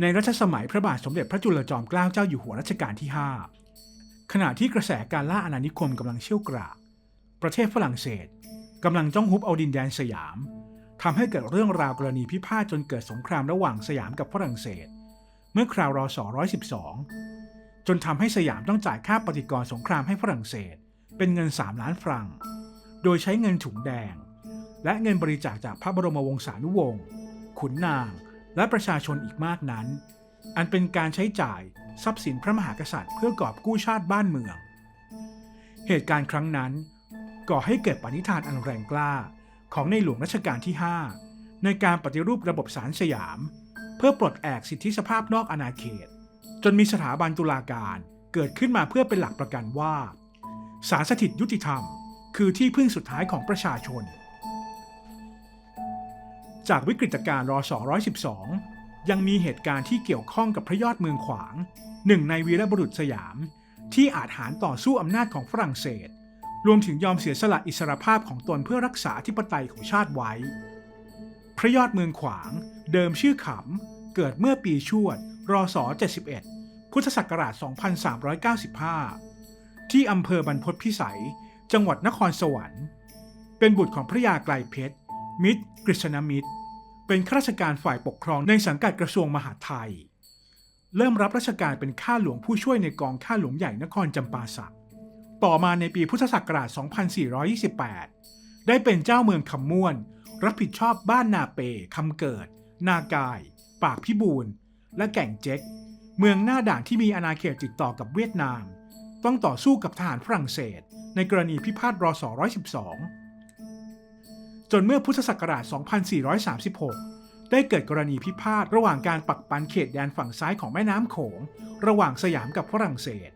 ในรัชสมัยพระบาทสมเด็จพระจุลจอมเกล้าเจ้าอยู่หัวรัชกาลที่ 5 ขณะที่กระแสการล่าอาณานิคมกำลังเชี่ยวกรากประเทศฝรั่งเศสกำลังจ้องฮุบเอาดินแดนสยามทำให้เกิดเรื่องราวกรณีพิพาทจนเกิดสงครามระหว่างสยามกับฝรั่งเศส เมื่อคราวรศ112 จนทำให้สยามต้องจ่ายค่าปฏิกรสงครามให้ฝรั่งเศส เป็นเงิน 3 ล้านฟรัง โดยใช้เงินถุงแดง และเงินบริจาคจากพระบรมวงศานุวงศ์ขุนนาง และประชาชนอีกมากนั้น อันเป็นการใช้จ่ายทรัพย์สินพระมหากษัตริย์เพื่อกอบกู้ชาติบ้านเมือง เหตุการณ์ครั้งนั้น ก่อให้เกิดปณิธานอันแรงกล้าของในหลวงรัชกาลที่ 5 ในการปฏิรูประบบศาลสยาม เพื่อปลดแอกสิทธิสภาพนอกอาณาเขต จนมีสถาบันตุลาการเกิดขึ้นมาเพื่อเป็นหลักประกันว่าศาลสถิตยุติธรรม คือที่พึ่งสุดท้ายของประชาชน จากวิกฤตการณ์รศ112 ยังมีเหตุการณ์ที่เกี่ยวข้องกับพระยอดเมืองขวาง หนึ่งในวีรบุรุษสยาม ที่อาจหารต่อสู้อำนาจของฝรั่งเศส รวมถึงยอมเสียสละอิสรภาพของตนเพื่อรักษาธิปไตยของชาติไว้ พระยอดเมืองขวาง เดิมชื่อขำ เกิดเมื่อปีชวด รศ71 พุทธศักราช 2395 ที่อำเภอบรรพตพิสัย จังหวัดนครสวรรค์ เป็นบุตรของพระยาไกลเพชร มิตรกฤษณมิตร เป็นข้าราชการฝ่ายปกครองในสังกัดกระทรวงมหาดไทย เริ่มรับราชการเป็นข้าหลวงผู้ช่วยในกองข้าหลวงใหญ่นครจำปาสักต่อมาในปีพุทธศักราช 2428 ได้เป็นเจ้าเมืองคำม่วน รับผิดชอบบ้านนาเปคำเกิด นากาย ปากพิบูลและแก่งเจ๊ก เมืองหน้าด่านที่มีอาณาเขตติดต่อกับเวียดนาม ต้องต่อสู้กับทหารฝรั่งเศส ในกรณีพิพาทรศ112 จนเมื่อพุทธศักราช 2436 ได้เกิดกรณีพิพาทระหว่างการปักปันเขตแดนฝั่งซ้ายของแม่น้ำโขง ระหว่างสยามกับฝรั่งเศส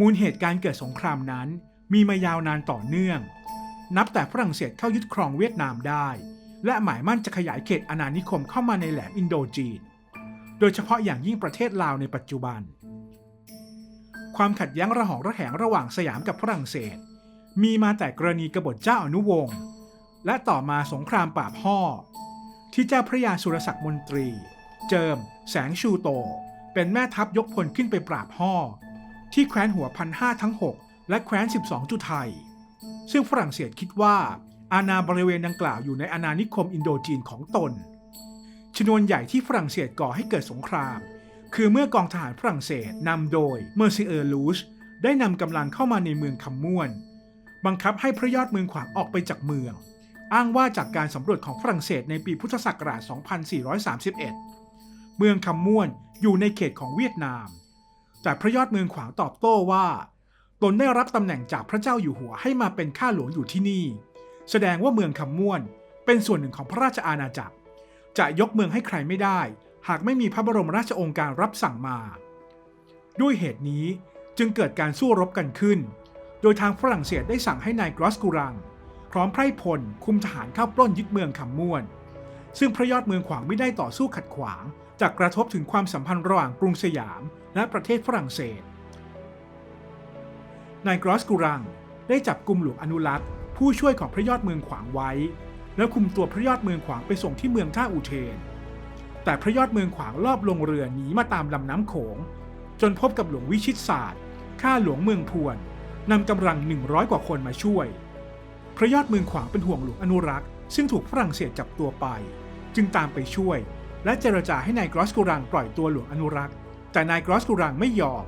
มูลเหตุการเกิดสงครามนั้นมีมายาวนานต่อเนื่อง นับแต่ฝรั่งเศสเข้ายึดครองเวียดนามได้ และหมายมั่นจะขยายเขตอาณานิคมเข้ามาในแหลมอินโดจีน โดยเฉพาะอย่างยิ่งประเทศลาวในปัจจุบัน ความขัดแย้งระหองระแหงระหว่างสยามกับฝรั่งเศส มีมาแต่กรณีกบฏเจ้าอนุวงศ์ และต่อมาสงครามปราบห่อที่เจ้าพระยาสุรศักดิ์มนตรี เจิม แสงชูโต เป็นแม่ทัพยกพลขึ้นไปปราบห่อที่แคว้นหัวพันห้าทั้ง 6 และแคว้น 12 จุไทย ซึ่งฝรั่งเศสคิดว่า อาณาบริเวณดังกล่าวอยู่ในอาณานิคมอินโดจีนของตน ชนวนใหญ่ที่ฝรั่งเศสก่อให้เกิดสงคราม คือเมื่อกองทหารฝรั่งเศสนำโดยเมอร์ซิเออร์ลูชได้นำกำลังเข้ามาในเมืองคำม่วน บังคับให้พระยอดเมืองขวางออกไปจากเมือง อ้างว่าจากการสำรวจของฝรั่งเศสในปีพุทธศักราช 2431 เมืองคำม่วนอยู่ในเขตของเวียดนาม แต่พระยอดเมืองขวางตอบโต้ว่า ตนได้รับตำแหน่งจากพระเจ้าอยู่หัวให้มาเป็นข้าหลวงอยู่ที่นี่ แสดงว่าเมืองคำม่วนเป็นส่วนหนึ่งของพระราชอาณาจักร จะยกเมืองให้ใครไม่ได้ หากไม่มีพระบรมราชโองการรับสั่งมา ด้วยเหตุนี้จึงเกิดการสู้รบกันขึ้น โดยทางฝรั่งเศสได้สั่งให้นายกรอสกูรัง พร้อมไพร่พลคุมทหารเข้าปล้นยึดเมืองคำม่วน ซึ่งพระยอดเมืองขวางไม่ได้ต่อสู้ขัดขวาง จากกระทบถึงความสัมพันธ์ระหว่างกรุงสยาม และประเทศฝรั่งเศส นายกรอสกูรังได้จับกลุ่มหลวงอนุรักษ์ผู้ช่วยของพระยอดเมืองขวางไว้ แล้วคุมตัวพระยอดเมืองขวางไปส่งที่เมืองท่าอุเทน แต่พระยอดเมืองขวางลอบลงเรือหนีมาตามลำน้ำโขง จนพบกับหลวงวิชิตศาสตร์ข้าหลวงเมืองพวนนำกำลัง 100 กว่าคนมาช่วย พระยอดเมืองขวางเป็นห่วงหลวงอนุรักษ์ ซึ่งถูกฝรั่งเศสจับตัวไป จึงตามไปช่วย และเจรจาให้นายกรอสกูรังปล่อยตัวหลวงอนุรักษ์ แต่นายกรอสกูรังไม่ยอม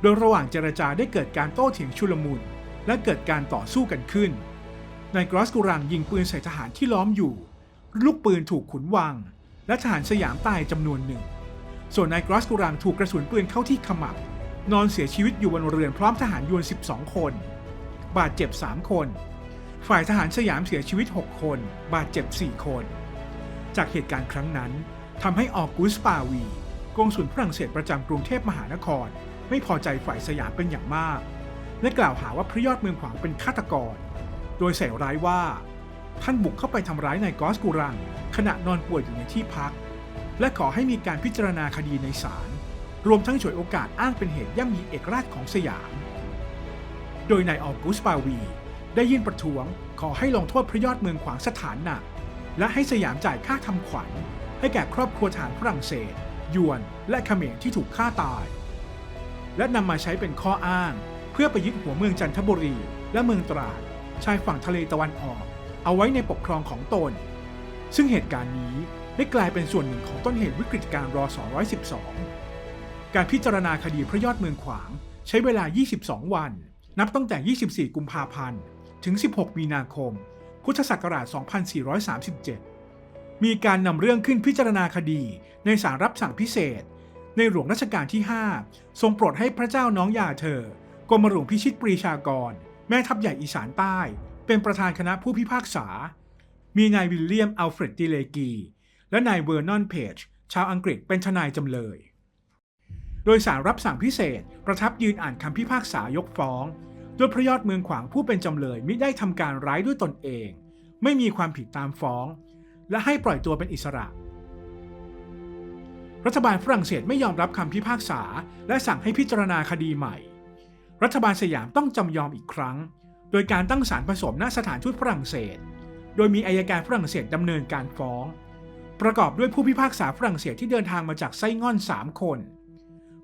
โดยระหว่างเจรจาได้เกิดการโต้เถียงชุลมุน และเกิดการต่อสู้กันขึ้น นายกรอสกูรังยิงปืนใส่ทหารที่ล้อมอยู่ ลูกปืนถูกขุนวางและทหารสยามตายจำนวนหนึ่ง ส่วนนายกรอสกูรังถูกกระสุนปืนเข้าที่ขมับ นอนเสียชีวิตอยู่บนเรือนพร้อมทหารยวน 12 คน บาดเจ็บ 3 คน ฝ่ายทหารสยามเสียชีวิต 6 คน บาดเจ็บ 4 คน จากเหตุการณ์ครั้งนั้นทำให้ออกุสปาวีกงสุลฝรั่งเศสประจำกรุงเทพมหานคร ไม่พอใจฝ่ายสยามเป็นอย่างมาก และกล่าวหาว่าพระยอดเมืองขวางเป็นฆาตกร โดยใส่ร้ายว่า ท่านบุกเข้าไปทำร้ายนายกอสกูรัง ขณะนอนป่วยอยู่ในที่พัก และขอให้มีการพิจารณาคดีในศาลรวมทั้งฉวยโอกาสอ้างเป็นเหตุย่ำยีเอกราชของสยาม โดยนายออกุสปาวี ได้ยื่นประท้วงขอให้ลงโทษพระยอดเมืองขวางสถานหนัก และให้สยามจ่ายค่าทำขวัญ ให้แก่ครอบครัวทหารฝรั่งเศส ยวน และเขมรที่ถูกฆ่าตาย และนำมาใช้เป็นข้ออ้าง เพื่อไปยึดหัวเมืองจันทบุรี และเมืองตราดชายฝั่งทะเลตะวันออก เอาไว้ในปกครองของตน ซึ่งเหตุการณ์นี้ได้กลายเป็นส่วนหนึ่งของต้นเหตุวิกฤตการณ์รอ212 การพิจารณาคดีพระยอดเมืองขวาง ใช้เวลา 22 วัน นับตั้งแต่ 24 กุมภาพันธ์ ถึง 16 มีนาคม พุทธศักราช 2437 มีการนำเรื่องขึ้นพิจารณาคดีในศาลรับสั่งพิเศษ ในหลวงรัชกาลที่ 5 ทรงโปรดให้พระเจ้าน้องยาเธอกรมหลวงพิชิตปรีชากร แม่ทัพใหญ่อีสานใต้ เป็นประธานคณะผู้พิพากษา มีนายวิลเลียมอัลเฟรดดิเลกี และนายเวอร์นอนเพจชาวอังกฤษเป็นทนายจำเลย โดยสารรับสั่งพิเศษ ประทับยืนอ่านคำพิพากษายกฟ้อง โดยพระยอดเมืองขวางผู้เป็นจำเลยมิได้ทำการร้ายด้วยตนเอง ไม่มีความผิดตามฟ้อง และให้ปล่อยตัวเป็นอิสระ รัฐบาลฝรั่งเศสไม่ยอมรับคำพิพากษา และสั่งให้พิจารณาคดีใหม่ รัฐบาลสยามต้องจำยอมอีกครั้ง โดยการตั้งศาลผสมณสถานทูตฝรั่งเศส โดยมีอายการฝรั่งเศสดำเนินการฟ้อง ประกอบด้วยผู้พิพากษาฝรั่งเศสที่เดินทางมาจากไส้ง่อน 3 คน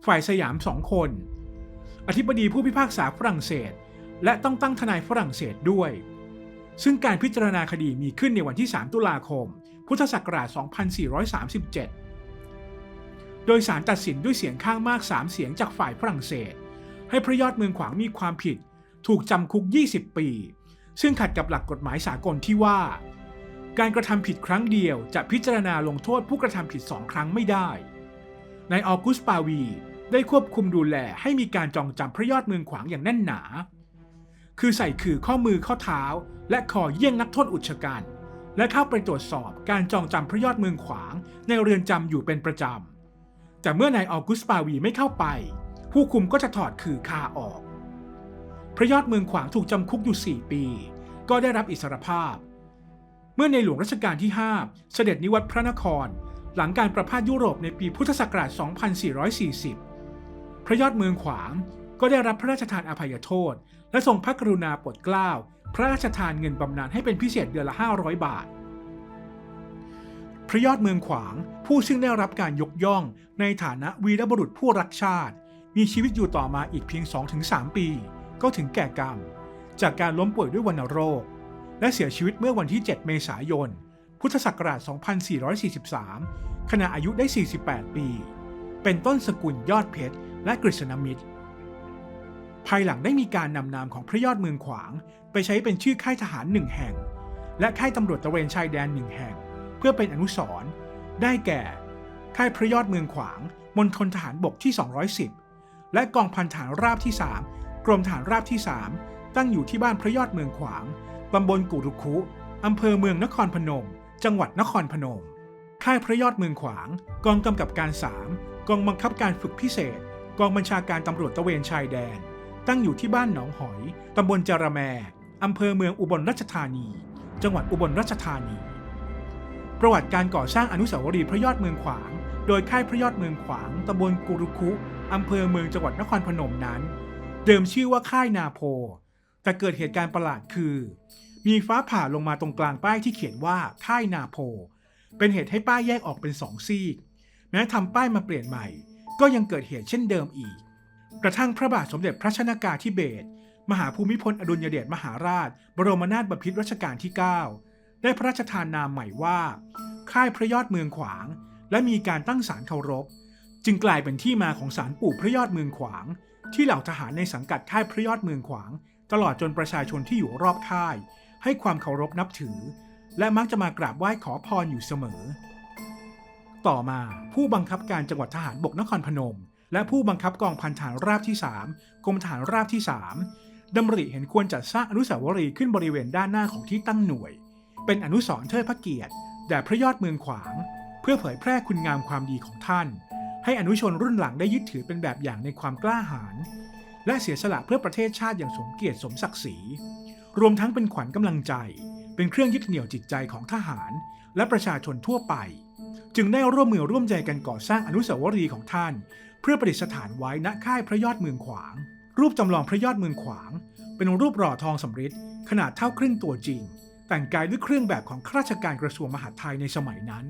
ฝ่ายสยาม2คน อธิบดีผู้พิพากษาฝรั่งเศส และต้องตั้งทนายฝรั่งเศสด้วย ซึ่งการพิจารณาคดีมีขึ้นในวันที่ 3 ตุลาคม พุทธศักราช 2437 โดยสารตัดสินด้วยเสียงข้างมาก 3 เสียงจากฝ่ายฝรั่งเศส ให้พระยอดเมืองขวางมีความผิด ถูกจำคุก 20 ปี ซึ่งขัดกับหลักกฎหมายสากลที่ว่า การกระทำผิดครั้งเดียวจะพิจารณาลงโทษผู้กระทำผิดสองครั้งไม่ได้นายออกุสปาวี ได้ควบคุมดูแลให้มีการจองจำพระยอดเมืองขวางอย่างแน่นหนา คือใส่คือข้อมือข้อเท้า และคอเยี่ยงนักโทษอุชะกัน และเข้าไปตรวจสอบการจองจำพระยอดเมืองขวางในเรือนจำอยู่เป็นประจำ แต่เมื่อนายออกุสปาวีไม่เข้าไป ผู้คุมก็จะถอดคือคาออก พระยอดเมืองขวางถูกจำคุกอยู่ 4 ปี ก็ได้รับอิสรภาพ เมื่อในหลวงรัชกาลที่ 5 เสด็จนิวัตรพระนคร หลังการประพาสยุโรปในปีพุทธศักราช 2440 พระยอดเมืองขวางก็ได้รับพระราชทานอภัยโทษ และทรงพระกรุณาโปรดเกล้า พระราชทานเงินบำนาญให้เป็นพิเศษเดือนละ 500 บาท พระยอดเมืองขวางผู้ซึ่งได้รับการยกย่องในฐานะวีรบุรุษผู้รักชาติ มีชีวิตอยู่ต่อมาอีกเพียง 2-3 ปี ก็ถึงแก่กรรม จากการล้มป่วยด้วยวัณโรค และเสียชีวิตเมื่อวันที่ 7 เมษายน พุทธศักราช 2443 ขณะอายุได้ 48 ปี เป็นต้นสกุลยอดเพชร และกฤษณมิตร ภายหลังได้มีการนำนามของพระยอดเมืองขวาง ไปใช้เป็นชื่อค่ายทหารหนึ่งแห่ง และค่ายตำรวจตะเวนชายแดนหนึ่งแห่ง เพื่อเป็นอนุสรณ์ได้แก่ ค่ายพระยอดเมืองขวางมณฑลทหารบกที่ 210 และกองพันฐานราบที่ 3 กรมฐานราบที่ 3 ตั้งอยู่ที่บ้านพระยอดเมืองขวางตำบลกุรุคุอำเภอเมืองนครพนม จังหวัดนครพนม ค่ายพระยอดเมืองขวาง กองกำกับการ 3 กองบังคับการฝึกพิเศษ กองบัญชาการตำรวจตะเวนชายแดน ตั้งอยู่ที่บ้านหนองหอย ตำบลจระแมอำเภอเมืองอุบลราชธานี จังหวัดอุบลราชธานี ประวัติการก่อสร้างอนุสาวรีย์พระยอดเมืองขวาง โดยค่ายพระยอดเมืองขวางตำบลกุรุคุอำเภอเมืองจังหวัดนครพนมนั้น เดิมชื่อว่าค่ายนาโพ แต่เกิดเหตุการณ์ประหลาดคือ มีฟ้าผ่าลงมาตรงกลางป้ายที่เขียนว่าค่ายนาโพ เป็นเหตุให้ป้ายแยกออกเป็นสองซีก แม้ทำป้ายมาเปลี่ยนใหม่ ก็ยังเกิดเหตุเช่นเดิมอีก กระทั่งพระบาทสมเด็จพระชนากาธิเบศรมหาภูมิพลอดุลยเดชมหาราช บรมนาถบพิตรรัชกาลที่ 9 ได้พระราชทานนามใหม่ว่า ค่ายพระยอดเมืองขวาง และมีการตั้งศาลเคารพ จึงกลายเป็นที่มาของศาลปู่พระยอดเมืองขวาง ที่เหล่าทหารในสังกัดค่ายพระยอดเมืองขวาง ตลอดจนประชาชนที่อยู่รอบค่าย ให้ความเคารพนับถือ และมักจะมากราบไหว้ขอพรอยู่เสมอ ต่อมาผู้บังคับการจังหวัดทหารบกนครพนม และผู้บังคับกองพันฐานราบที่ 3 กรมฐานราบที่ 3ดำริเห็นควรจัดสร้างอนุสาวรีย์ขึ้นบริเวณด้านหน้าของที่ตั้งหน่วย เป็นอนุสรณ์เทิดพระเกียรติแด่พระยอดเมืองขวาง เพื่อเผยแพร่คุณงามความดีของท่าน ให้อนุชนรุ่นหลังได้ยึดถือเป็นแบบอย่างในความกล้าหาญและเสียสละเพื่อประเทศชาติอย่างสมเกียรติสมศักดิ์ศรี รวมทั้งเป็นขวัญกำลังใจ เป็นเครื่องยึดเหนี่ยวจิตใจของทหาร และประชาชนทั่วไป จึงได้ร่วมมือร่วมใจกันก่อสร้างอนุสาวรีย์ของท่าน เพื่อประดิษฐานไว้ณค่ายพระยอดเมืองขวาง รูปจำลองพระยอดเมืองขวาง เป็นรูปหล่อทองสำริดขนาดเท่าครึ่งตัวจริง แต่งกายด้วยเครื่องแบบของข้าราชการกระทรวงมหาดไทยในสมัยนั้น